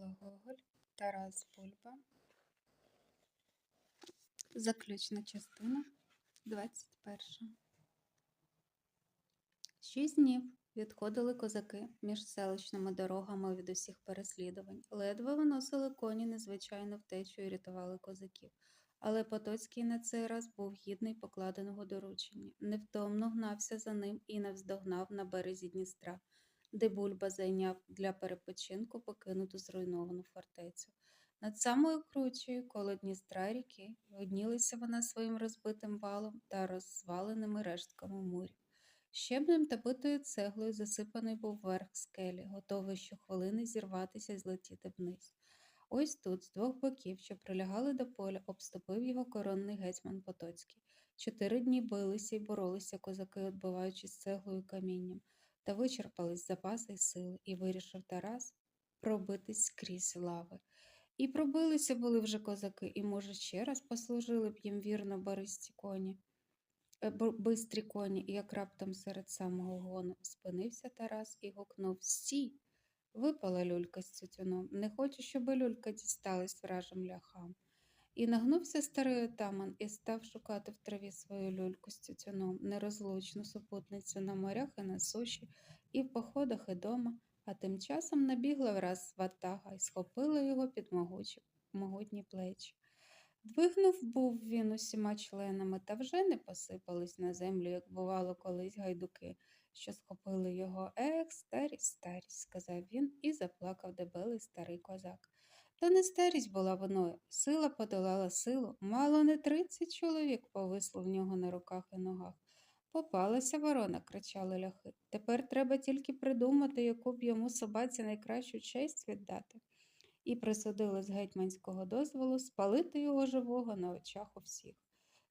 Микола Гоголь, Тарас Бульба. Заключна частина 21. Шість днів відходили козаки між селищними дорогами від усіх переслідувань. Ледве виносили коні незвичайно втечу і рятували козаків. Але Потоцький на цей раз був гідний покладеного доручення. Невтомно гнався за ним і навздогнав на березі Дністра, де Бульба зайняв для перепочинку покинуту зруйновану фортецю. Над самою кручею, коло Дністра ріки, виднілася вона своїм розбитим валом та розваленими рештками мурів. Щебнем та битою цеглою засипаний був верх скелі, готовий щохвилини зірватися і злетіти вниз. Ось тут, з двох боків, що прилягали до поля, обступив його коронний гетьман Потоцький. Чотири дні билися й боролися козаки, відбиваючись цеглою і камінням, та вичерпались запаси й сили, і вирішив Тарас пробитись крізь лави. І пробилися були вже козаки, і, може, ще раз послужили б їм вірно баристі коні, бистрі коні, як раптом серед самого гону спинився Тарас і гукнув Стій! Випала люлька з тютюном. Не хочу, щоб люлька дісталась вражим ляхам. І нагнувся старий отаман і став шукати в траві свою люльку з тютюном, нерозлучну супутницю на морях і на суші, і в походах, і дома, а тим часом набігла враз ватага і схопила його під могучі, могутні плечі. Двигнув був він усіма членами, та вже не посипались на землю, як бувало колись гайдуки, що схопили його. Ех, старість, старість, сказав він і заплакав дебелий старий козак. Та не старість була виною, сила подолала силу, мало не тридцять чоловік повисло в нього на руках і ногах. Попалася ворона, кричали ляхи. Тепер треба тільки придумати, яку б йому собаці найкращу честь віддати. І присудили з гетьманського дозволу спалити його живого на очах у всіх.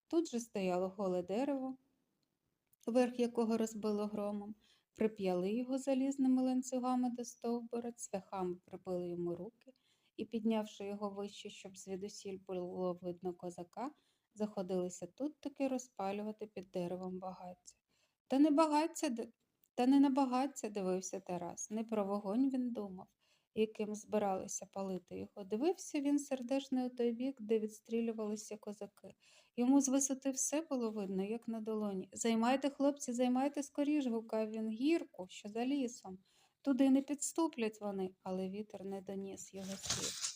Тут же стояло голе дерево, верх якого розбило громом, прип'яли його залізними ланцюгами до стовбура, цвяхами прибили йому руки і, піднявши його вище, щоб звідусіль було видно козака, заходилися тут таки розпалювати під деревом багаття. Та не багаття, та не на багаття дивився Тарас, не про вогонь він думав, яким збиралися палити його. Дивився він сердешно у той бік, де відстрілювалися козаки. Йому з висоти все було видно, як на долоні. Займайте, хлопці, займайте скоріш, гукав він гірку, що за лісом. Туди не підступлять вони, але вітер не доніс його слів.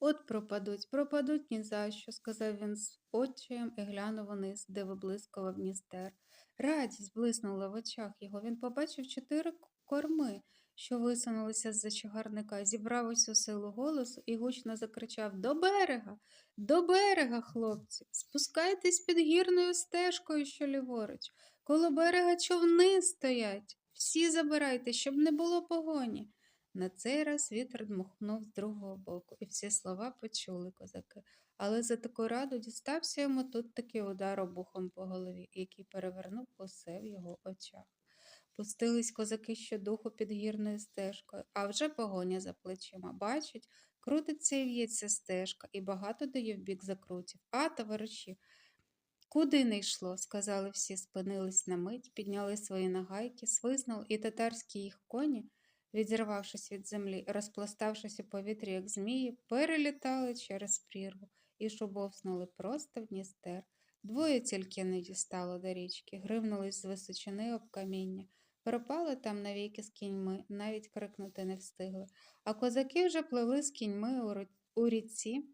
От пропадуть, пропадуть ні за що, сказав він з очаєм і глянув униз, де виблискував Дністер. Радість блиснула в очах його. Він побачив чотири корми, що висунулися з-за чагарника, зібрав усю силу голосу і гучно закричав До берега, до берега, хлопці, спускайтесь під гірною стежкою, що ліворуч. Коло берега човни стоять. Всі забирайте, щоб не було погоні. На цей раз вітер дмухнув з другого боку, і всі слова почули козаки. Але за таку раду дістався йому тут таки удар обухом по голові, який перевернув усе в його очах. Пустились козаки щодуху під гірною стежкою, а вже погоня за плечима. Бачить, крутиться і в'ється стежка, і багато дає в бік закрутів. А, товариші, Куди не йшло, сказали всі, спинились на мить, підняли свої нагайки, свизнули, і татарські їх коні, відірвавшись від землі, розпластавшись у повітрі, як змії, перелітали через прірву і шубовснули просто в Дністер. Двоє тільки не дістало до річки, гривнулись з височини об каміння. Пропали там навіки з кіньми, навіть крикнути не встигли. А козаки вже пливли з кіньми у ріці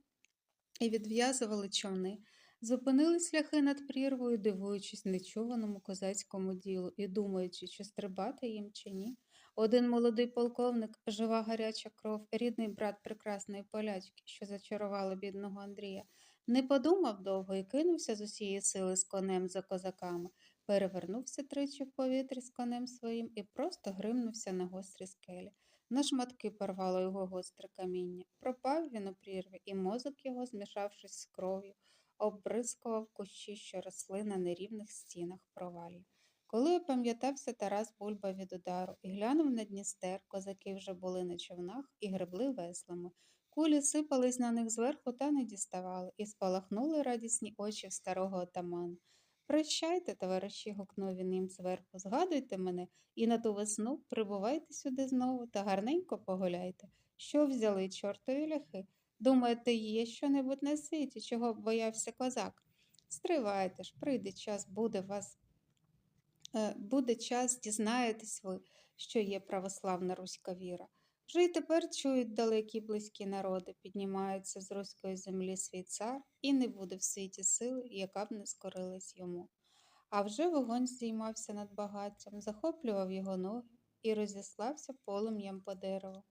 і відв'язували човни. Зупинились ляхи над прірвою, дивуючись нечуваному козацькому ділу і думаючи, чи стрибати їм чи ні. Один молодий полковник, жива гаряча кров, рідний брат прекрасної полячки, що зачарувала бідного Андрія, не подумав довго і кинувся з усієї сили з конем за козаками, перевернувся тричі в повітрі з конем своїм і просто гримнувся на гострі скелі. На шматки порвало його гостре каміння. Пропав він у прірві, і мозок його, змішавшись з кров'ю, обрискував кущі, що росли на нерівних стінах провалів. Коли опам'ятався Тарас Бульба від удару і глянув на Дністер, козаки вже були на човнах і гребли веслами. Кулі сипались на них зверху та не діставали, і спалахнули радісні очі в старого отамана. Прощайте, товариші, гукнув він їм зверху. Згадуйте мене і на ту весну прибувайте сюди знову та гарненько погуляйте. Що взяли чортові ляхи? Думаєте, є що-небудь на світі, чого б боявся козак? Стривайте ж, прийде час, буде вас. е, Буде час, дізнаєтесь ви, що є православна руська віра. Вже й тепер чують далекі близькі народи, піднімається з руської землі свій цар, і не буде в світі сили, яка б не скорилась йому. А вже вогонь здіймався над багаттям, захоплював його ноги і розіслався полум'ям по дереву.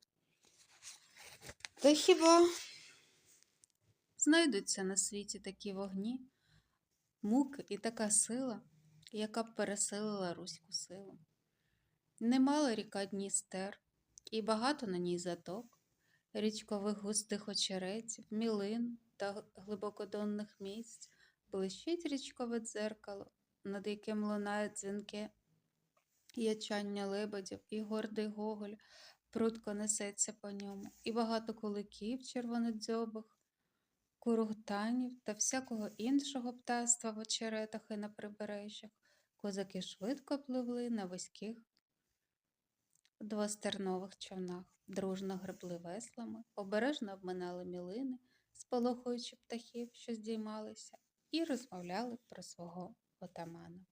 Та хіба знайдуться на світі такі вогні, муки і така сила, яка б пересилила руську силу? Немала ріка Дністер, і багато на ній заток, річкових густих очеретів, мілин та глибокодонних місць, блищить річкове дзеркало, над яким лунає дзвінке ячання лебедів, і гордий гоголь прудко несеться по ньому, і багато куликів червонодзьобих, куругтанів та всякого іншого птаства в очеретах і на прибережжях. Козаки швидко пливли на вузьких двостернових човнах, дружно гребли веслами, обережно обминали мілини, сполохуючи птахів, що здіймалися, і розмовляли про свого отамана.